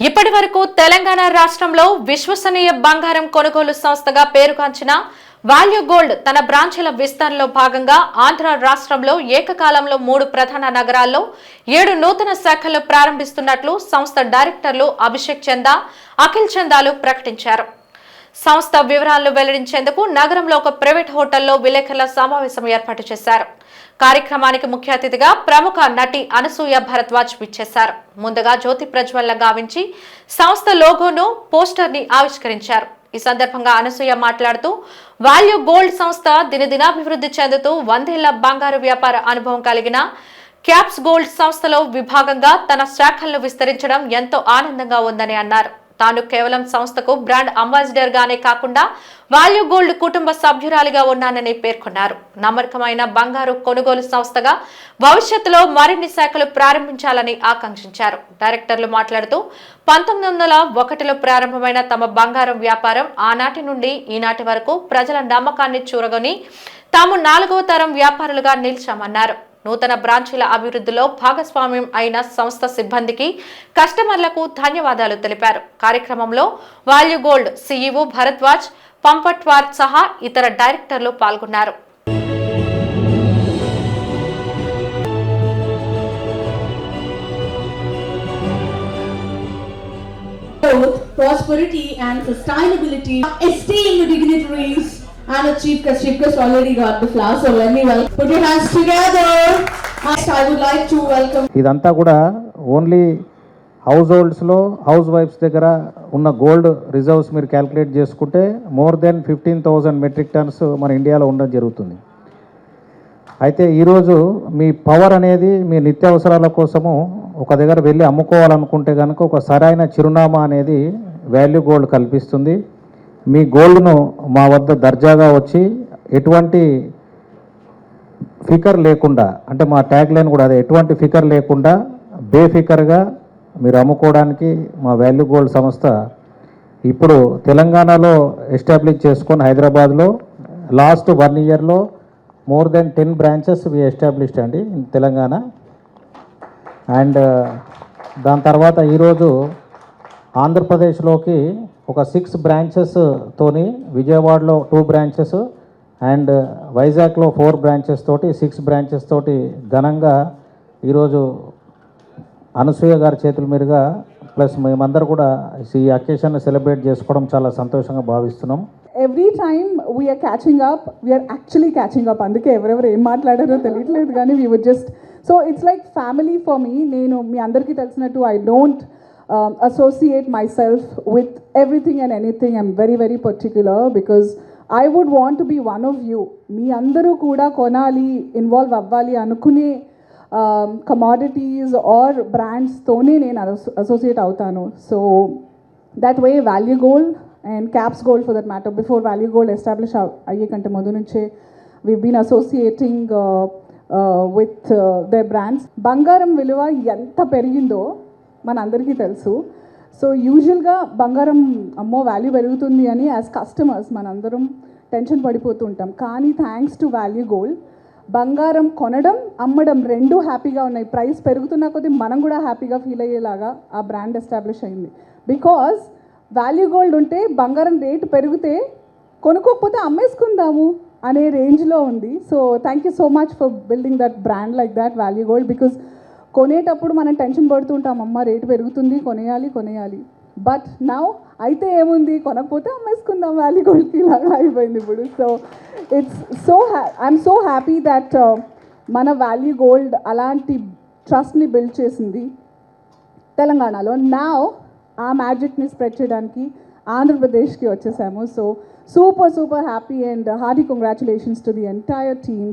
ఇప్పటి వరకు తెలంగాణ రాష్ట్రంలో విశ్వసనీయ బంగారం కొనుగోలు సంస్థగా పేరుగాంచిన వాల్యూ గోల్డ్ తన బ్రాంచీల విస్తరణలో భాగంగా ఆంధ్ర రాష్ట్రంలో ఏకకాలంలో మూడు ప్రధాన నగరాల్లో ఏడు నూతన శాఖలు ప్రారంభిస్తున్నట్లు సంస్థ డైరెక్టర్లు అభిషేక్ చందా అఖిల్ చందాలు ప్రకటించారు. సంస్థ వివరాలను వెల్లడించేందుకు నగరంలో ఒక ప్రైవేట్ హోటల్లో విలేకరుల సమావేశం ఏర్పాటు చేశారు. కార్యక్రమానికి ముఖ్య అతిథిగా ప్రముఖ నటి అనసూయ భరద్వాజ్ విచ్చేశారు. ముందుగా జ్యోతి ప్రజ్వలన గావించి సంస్థ లోగోను పోస్టర్ని ఆవిష్కరించారు. ఈ సందర్భంగా అనసూయ మాట్లాడుతూ వాల్యూ గోల్డ్ సంస్థ దినదినాభివృద్ధి చెందుతూ వందేళ్ళ బంగారు వ్యాపార అనుభవం కలిగిన క్యాప్స్ గోల్డ్ సంస్థలో విభాగంగా తన శాఖలను విస్తరించడం ఎంతో ఆనందంగా ఉందని అన్నారు. తాను కేవలం సంస్థకు బ్రాండ్ అంబాసిడర్ గానే కాకుండా వాల్యూ గోల్డ్ కుటుంబ సభ్యురాలిగా ఉన్నానని పేర్కొన్నారు. నమ్మకమైన బంగారు కొనుగోలు సంస్థగా భవిష్యత్తులో మరిన్ని శాఖలు ప్రారంభించాలని ఆకాంక్షించారు. డైరెక్టర్లు మాట్లాడుతూ పంతొమ్మిది వందల ఒకటిలో ప్రారంభమైన తమ బంగారం వ్యాపారం ఆనాటి నుండి ఈనాటి వరకు ప్రజల నమ్మకాన్ని చూరగొని తాము నాలుగవ తరం వ్యాపారులుగా నిలిచామన్నారు. నూతన బ్రాంచీల అభివృద్ధిలో భాగస్వామ్యం అయిన సంస్థ సిబ్బందికి కస్టమర్లకు ధన్యవాదాలు తెలిపారు కార్యక్రమంలో value gold CEO Bharadwaj Pampatwar సహా ఇతర డైరెక్టర్లు పాల్గొన్నారు prosperity, and sustainability. Esteemed dignitaries and a chief guest. Chief guest already got the flower, so let me welcome. Put your hands together. Next, I would like to welcome ఇదంతా కూడా only house హోల్డ్స్లో house wives దగ్గర ఉన్న gold reserves మీరు calculate చేసుకుంటే more than fifteen thousand metric tons మన ఇండియాలో ఉండడం జరుగుతుంది అయితే ఈరోజు మీ పవర్ అనేది మీ నిత్యావసరాల కోసము ఒక దగ్గర వెళ్ళి అమ్ముకోవాలనుకుంటే కనుక ఒక సరైన చిరునామా అనేది వాల్యూ గోల్డ్ కల్పిస్తుంది మీ గోల్డ్ను మా వద్ద దర్జాగా వచ్చి ఎటువంటి ఫికర్ లేకుండా అంటే మా ట్యాగ్ లైన్ కూడా అదే ఎటువంటి ఫికర్ లేకుండా బేఫికర్గా మీరు అమ్ముకోవడానికి మా వాల్యూ గోల్డ్ సంస్థ ఇప్పుడు తెలంగాణలో ఎస్టాబ్లిష్ చేసుకొని హైదరాబాద్లో లాస్ట్ వన్ ఇయర్లో more than ten branches we established అండి తెలంగాణ. అండ్ దాని తర్వాత ఈరోజు ఆంధ్రప్రదేశ్లోకి ఒక సిక్స్ బ్రాంచెస్ తోని విజయవాడలో టూ బ్రాంచెస్ అండ్ వైజాగ్లో ఫోర్ బ్రాంచెస్ తోటి సిక్స్ బ్రాంచెస్ తోటి ఘనంగా ఈరోజు అనసూయ గారి చేతుల మీదుగా ప్లస్ మేమందరూ కూడా ఈ అకేషన్ సెలబ్రేట్ చేసుకోవడం చాలా సంతోషంగా భావిస్తున్నాం. Every time we're catching up we're actually catching up అందుకే ఎవరెవరు ఏం మాట్లాడారో తెలియట్లేదు కానీ we would just so it's like family for me నేను మీ అందరికీ తెలిసినట్టు I don't associate associate myself with everything and anything I'm very, very particular because I would want to be one of you. మీ అందరూ కూడా కొనాలి involve అవ్వాలి అనుకునే కమాడిటీస్ ఆర్ బ్రాండ్స్తోనే నేను అసోసియేట్ అవుతాను. So that way value gold and caps gold for that matter before value gold establish అయ్యే కంటే ముందు నుంచే we been associating with the brands బంగారం విలువ ఎంత పెరిగిందో మన అందరికీ తెలుసు. సో యూజువల్గా బంగారం అమ్మో వాల్యూ పెరుగుతుంది అని యాజ్ కస్టమర్స్ మనందరం టెన్షన్ పడిపోతుంటాం కానీ థ్యాంక్స్ టు వాల్యూ గోల్డ్. బంగారం కొనడం అమ్మడం రెండు హ్యాపీగా ఉన్నాయి. ప్రైస్ పెరుగుతున్న కొద్దీ మనం కూడా హ్యాపీగా ఫీల్ అయ్యేలాగా ఆ బ్రాండ్ ఎస్టాబ్లిష్ అయింది. బికాజ్ వాల్యూ గోల్డ్ ఉంటే బంగారం రేటు పెరిగితే కొనుక్కోకపోతే అమ్మేసుకుందాము అనే రేంజ్లో ఉంది. So thank you so much for building that brand like that value gold. Because కొనేటప్పుడు మనం టెన్షన్ పడుతుంటాం అమ్మ రేటు పెరుగుతుంది కొనేయాలి కొనేయాలి. బట్ నౌ అయితే ఏముంది? కొనకపోతే అమ్మేసుకుందాం వ్యాలీ గోల్డ్కి ఇలాగా అయిపోయింది ఇప్పుడు. సో ఇట్స్ సో హ్యా ఐఎమ్ సో హ్యాపీ దట్ మన వ్యాలీ గోల్డ్ అలాంటి ట్రస్ట్ని బిల్డ్ చేసింది తెలంగాణలో. నా ఆ మ్యాజిక్ని స్ప్రెడ్ చేయడానికి ఆంధ్రప్రదేశ్కి వచ్చేసాము. So super super happy and hearty congratulations to the entire team